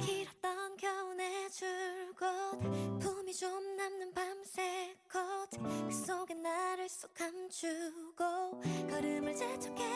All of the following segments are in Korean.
길었던 겨우내 줄곧 품이 좀 남는 밤새 컷그 속에 나를 쏙 감추고 걸음을 재촉해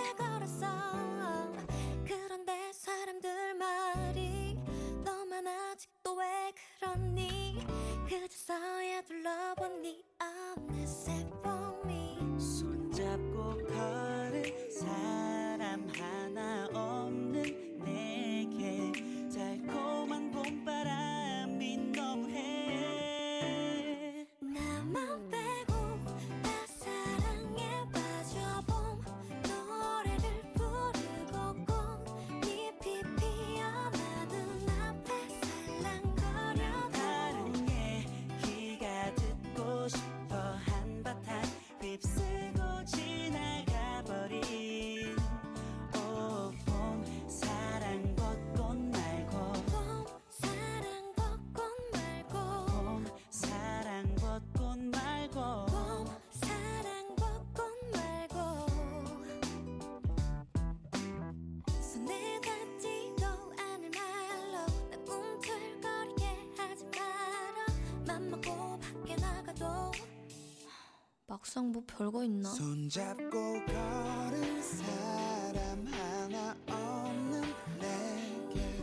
막상 뭐 별거 있나? 손잡고 걸은 사람 하나 없는 내게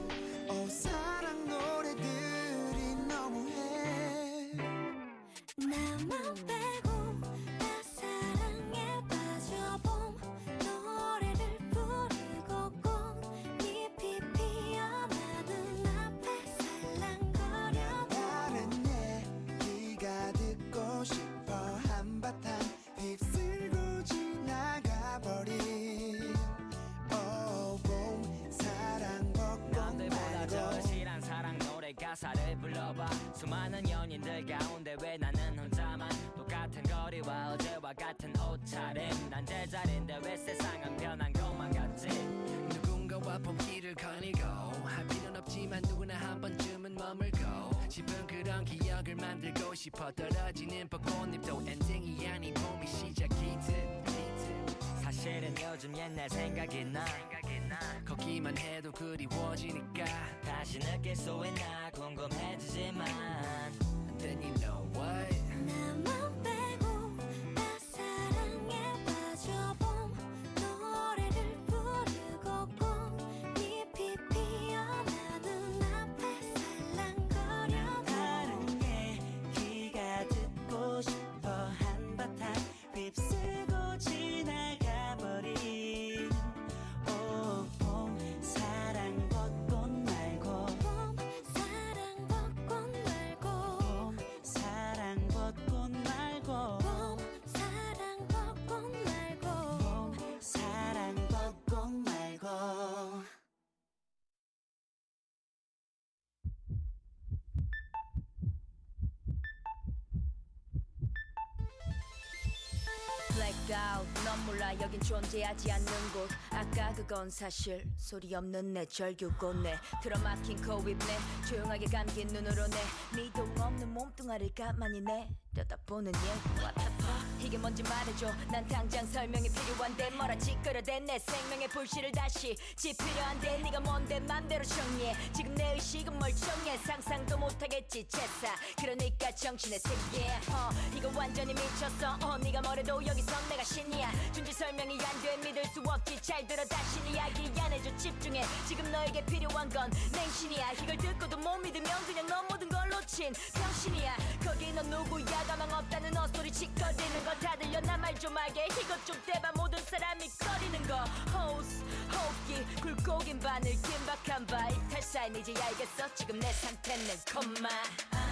오 사랑 노래들이 너무해 나만 가사를 불러봐. 수많은 연인들 가운데 왜 나는 혼자만? 똑같은 거리와 어제와 같은 옷차림. 난 제자리인데 왜 세상은 변한 것만 같지? 누군가와 봄길을 거니고 할 필요는 없지만 누구나 한 번쯤은 머물고 싶은 그런 기억을 만들고 싶어 떨어지는 벚꽃잎도 엔딩이 아닌 봄이 시작이듯 사실은 요즘 옛날 생각이 나 걷기만 해도 그리워지니까 다시 느낄 수 있나 궁금해지지만 Then you know what? 나만 빼 Blackout 넌 몰라 여긴 존재하지 않는 곳. 아까 그건 사실 소리 없는 내 절규꽃내 틀어막힌 코입 내 조용하게 감긴 눈으로 내. 미동 없는 몸뚱아리를 가만히 내려다보는 얘 What the 이게 뭔지 말해줘. 난 당장 설명이 필요한데 뭐라 찌끄러대 내 생명의 불씨를 다시 지필요한데 네가 뭔데 맘대로 정리해. 지금 내 의식은 멀쩡해. 상상도 못하겠지 채사. 그러니까 정신의 세계 어 이거 완전히 미쳤어. 어 네가 뭐래도 여기선 내가 신이야. 준지 설명이 안 돼. 믿을 수 없지. 잘 들어 다시 이야기 안 해줘. 집중해. 지금 너에게 필요한 건 맹신이야. 이걸 듣고도 못 믿으면 그냥 넌 모든 걸 놓친 병신이야. 거기 넌 누구야? 가망 없다는 헛소리 짓거리 는 거 다 들려 나말좀 알게. 이것 좀 대봐 모든 사람이 꺼리는 거. 호스 호흡기 굴곡인 바늘 긴박한 바이 탈 사인 이제 알겠어? 지금 내 상태는 컴마. 아